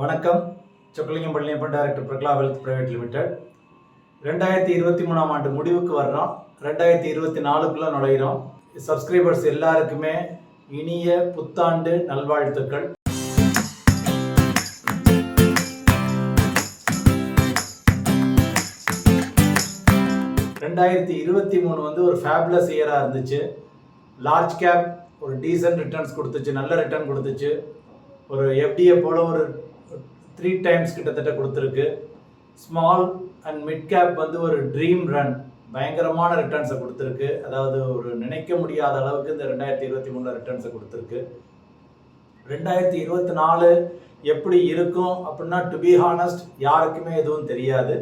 வணக்கம். Chockalingam Palaniappan director பிரக்லா wealth private limited ரெண்டாயிரத்தி இருபத்தி மூணாம் ஆண்டு முடிவுக்கு வர்றோம். ரெண்டாயிரத்தி இருபத்தி நாலுக்குள்ளே நுழையிறோம். சப்ஸ்கிரைபர்ஸ் எல்லாருக்குமே இனிய புத்தாண்டு நல்வாழ்த்துக்கள். ரெண்டாயிரத்தி இருபத்தி மூணு வந்து ஒரு ஃபேப்லஸ் இயராக இருந்துச்சு. லார்ஜ் கேப் ஒரு டீசன்ட் ரிட்டர்ன்ஸ் கொடுத்துச்சு நல்ல ரிட்டர்ன் கொடுத்துச்சு. ஒரு எஃப்டிஏ போல் ஒரு த்ரீ டைம்ஸ் கிட்டத்தட்ட கொடுத்துருக்கு. ஸ்மால் அண்ட் மிட் கேப் வந்து ஒரு ட்ரீம் ரன் பயங்கரமான ரிட்டர்ன்ஸை கொடுத்துருக்கு. அதாவது ஒரு நினைக்க முடியாத அளவுக்கு இந்த ரெண்டாயிரத்தி இருபத்தி மூணில் ரிட்டர்ன்ஸை கொடுத்துருக்கு. ரெண்டாயிரத்தி இருபத்தி நாலு எப்படி இருக்கும் அப்படின்னா டு பி ஹானஸ்ட் யாருக்குமே எதுவும் தெரியாது.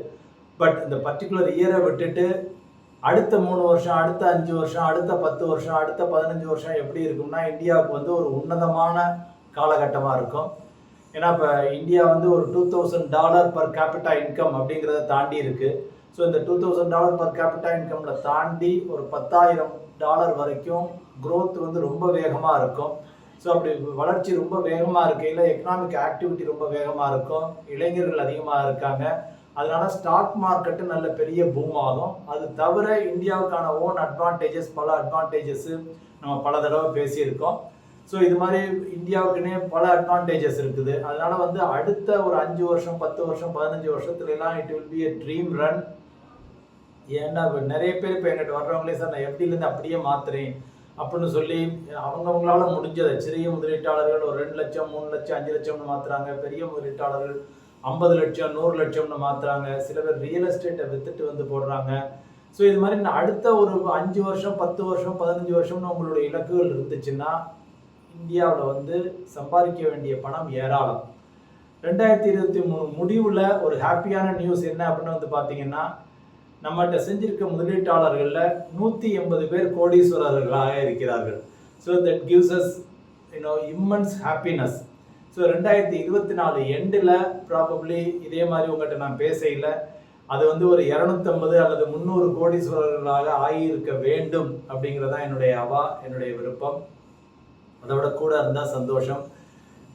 பட் இந்த பர்டிகுலர் இயரை விட்டுட்டு அடுத்த மூணு வருஷம் அடுத்த அஞ்சு வருஷம் அடுத்த பத்து வருஷம் அடுத்த பதினஞ்சு வருஷம் எப்படி இருக்கும்னா இந்தியாவுக்கு வந்து ஒரு உன்னதமான காலகட்டமாக இருக்கும். ஏன்னா இப்போ இந்தியா வந்து ஒரு two thousand dollar per capita income அப்படிங்கிறத தாண்டி இருக்கு. ஸோ இந்த two thousand dollar per capita இன்கம்ல தாண்டி ஒரு பத்தாயிரம் டாலர் வரைக்கும் க்ரோத் வந்து ரொம்ப வேகமாக இருக்கும். ஸோ அப்படி வளர்ச்சி ரொம்ப வேகமாக இருக்கையில் எக்கனாமிக் ஆக்டிவிட்டி ரொம்ப வேகமாக இருக்கும். இளைஞர்கள் அதிகமாக இருக்காங்க. அதனால ஸ்டாக் மார்க்கெட்டு நல்ல பெரிய பூம் ஆகும். அது தவிர இந்தியாவுக்கான ஓன் அட்வான்டேஜஸ் பல அட்வான்டேஜஸ் நம்ம பல தடவை பேசியிருக்கோம். ஸோ இது மாதிரி இந்தியாவுக்குன்னே பல அட்வான்டேஜஸ் இருக்குது. அதனால வந்து அடுத்த ஒரு அஞ்சு வருஷம் பத்து வருஷம் பதினஞ்சு வருஷத்துலலாம் it will be a dream run ஏன்னா நிறைய பேர் இப்போ எங்கிட்ட வர்றவங்களே சார் நான் எப்படிலேருந்து அப்படியே மாத்துறேன். அப்படின்னு சொல்லி அவங்கவுங்களால முடிஞ்சதை சிறிய முதலீட்டாளர்கள் ஒரு ரெண்டு லட்சம் மூணு லட்சம் அஞ்சு லட்சம்னு மாத்துறாங்க. பெரிய முதலீட்டாளர்கள் ஐம்பது லட்சம் நூறு லட்சம்னு மாத்துறாங்க. சில பேர் ரியல் எஸ்டேட்டை வித்துட்டு வந்து போடுறாங்க. ஸோ இது மாதிரி நான் அடுத்த ஒரு அஞ்சு வருஷம் பத்து வருஷம் பதினஞ்சு வருஷம்னு உங்களுடைய இலக்குகள் இருந்துச்சுன்னா இந்தியாவில் வந்து சம்பாதிக்க வேண்டிய பணம் ஏராளம். ரெண்டாயிரத்தி இருபத்தி மூணு முடிவில் ஒரு ஹாப்பியான நியூஸ் என்ன அப்படின்னு வந்து பார்த்தீங்கன்னா நம்மகிட்ட செஞ்சிருக்க முதலீட்டாளர்களில் நூற்றி எண்பது பேர் கோடீஸ்வரர்களாக இருக்கிறார்கள். So that gives us you know immense happiness so ரெண்டாயிரத்தி இருபத்தி நாலு எண்டில் ப்ராபப்ளி இதே மாதிரி உங்கள்கிட்ட நான் பேசையில் அது வந்து ஒரு இரநூத்தம்பது அல்லது முந்நூறு கோடீஸ்வரர்களாக ஆகியிருக்க வேண்டும் அப்படிங்கிறதான் என்னுடைய அவா என்னுடைய விருப்பம். அதோட கூட இருந்தால் சந்தோஷம்.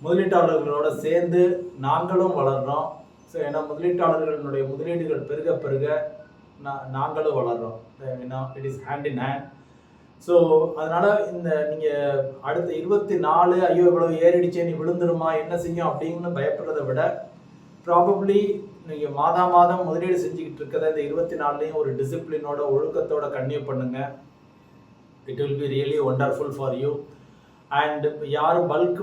முதலீட்டாளர்களோட சேர்ந்து நாங்களும் வளர்கிறோம் ஸோ ஏன்னா முதலீட்டாளர்களுடைய முதலீடுகள் பெருக பெருக நான் நாங்களும் வளர்கிறோம் it is hand in hand so அதனால் இந்த நீங்கள் அடுத்த இருபத்தி நாலு ஐயோ இவ்வளோ ஏறிடுச்சே நீ விழுந்துருமா என்ன செய்யும் அப்படின்னு பயப்படுறத விட ப்ராபப்ளி நீங்கள் மாதா மாதம் முதலீடு செஞ்சுக்கிட்டு இருக்கிறத இந்த இருபத்தி நாலுலேயும் ஒரு டிசிப்ளினோட ஒழுக்கத்தோட கன்னியூ பண்ணுங்கள் it will be really wonderful for you and யார் பல்க்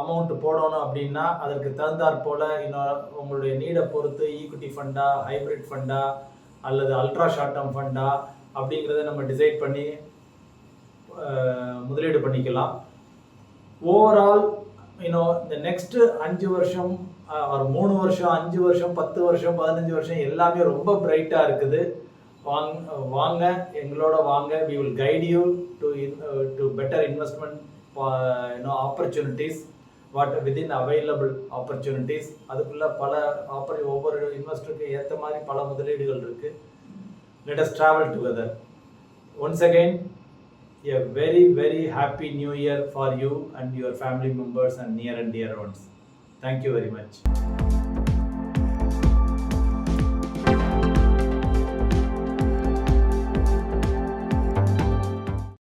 அமௌண்ட் போடணும் அப்படின்னா அதற்கு தகுந்தாற் போல் இன்னும் உங்களுடைய நீடை பொறுத்து ஈக்விட்டி ஃபண்டா ஹைப்ரிட் ஃபண்டா அல்லது அல்ட்ரா ஷார்ட் டேர்ம் ஃபண்டா அப்படிங்கிறத நம்ம டிசைட் பண்ணி முதலீடு பண்ணிக்கலாம். ஓவரால் இன்னும் இந்த நெக்ஸ்ட்டு அஞ்சு வருஷம் ஒரு மூணு வருஷம் அஞ்சு வருஷம் பத்து வருஷம் பதினஞ்சு வருஷம் எல்லாமே ரொம்ப பிரைட்டாக இருக்குது. வாங்க வாங்க எங்களோட வாங்க. We will guide you to to better investment you know opportunities what within available opportunities அதுக்குள்ள பல ஆப்பர் ஒவ்வொரு இன்வெஸ்டருக்கு ஏற்ற மாதிரி பல முதலீடுகள் இருக்குது let us travel together once again a very very happy new year for you and your family members and near and dear ones. Thank you very